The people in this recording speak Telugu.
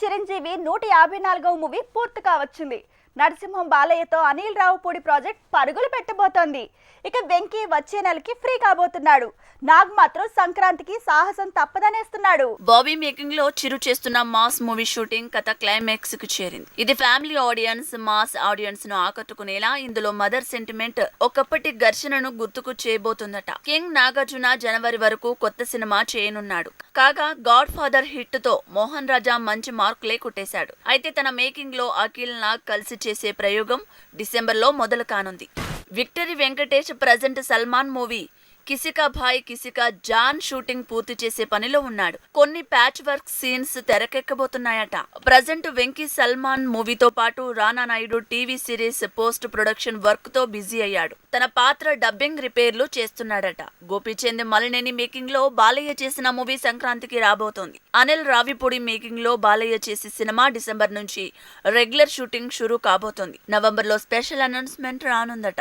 చిరంజీవి నూట యాభై నాలుగవ మూవీ పూర్తి కావచ్చింది. నరసింహం బాలయ్యతో అనిల్ రావుపూడి ప్రాజెక్ట్ పరుగులు పెట్టబోతోంది. ఇక వెంకీ వచ్చే నెలకి ఫ్రీ కాబోతున్నాడు. నాగ్ మాత్రం సంక్రాంతికి సాహసం తప్పదనేస్తున్నాడు. బాబీ మేకింగ్లో చిరు చేస్తున్న మాస్ మూవీ షూటింగ్ కథ క్లైమాక్స్కు చేరింది. ఇది ఫ్యామిలీ ఆడియన్స్ మాస్ ఆడియన్స్ను ఆకట్టుకునేలా ఇందులో మదర్ సెంటిమెంట్ ఒకప్పటి ఘర్షణను గుర్తుకు చేయబోతుందట. కింగ్ నాగార్జున జనవరి వరకు కొత్త సినిమా చేయనున్నాడు. కాగా గాడ్ ఫాదర్ హిట్తో మోహన్ రాజా మంచి మార్కులే కొట్టేశాడు. అయితే తన మేకింగ్లో అఖిల్ నాగ్ కలిసి చేసే ప్రయోగం డిసెంబర్లో మొదలు కానుంది victory Venkatesh present Salman movie Kisi Ka Bhai Kisi Ka Jaan shooting పూర్తి చేసే పనిలో ఉన్నాడు. కొన్ని ప్యాచ్ వర్క్ సీన్స్ తెరకెక్కబోతున్నాయట. ప్రజెంట్ వెంకీ సల్మాన్ మూవీతో పాటు Rana Naidu TV series post production వర్క్తో బిజీ అయ్యాడు. తన పాత్ర డబ్బింగ్ రిపేర్లు చేస్తున్నాడట. గోపీచంద్ మలినేని మేకింగ్లో బాలయ్య చేసిన మూవీ సంక్రాంతికి రాబోతోంది. అనిల్ రావిపూడి మేకింగ్లో బాలయ్య చేసే సినిమా డిసెంబర్ నుంచి రెగ్యులర్ షూటింగ్ షురూ కాబోతోంది. నవంబర్లో స్పెషల్ అనౌన్స్మెంట్ రానుందట.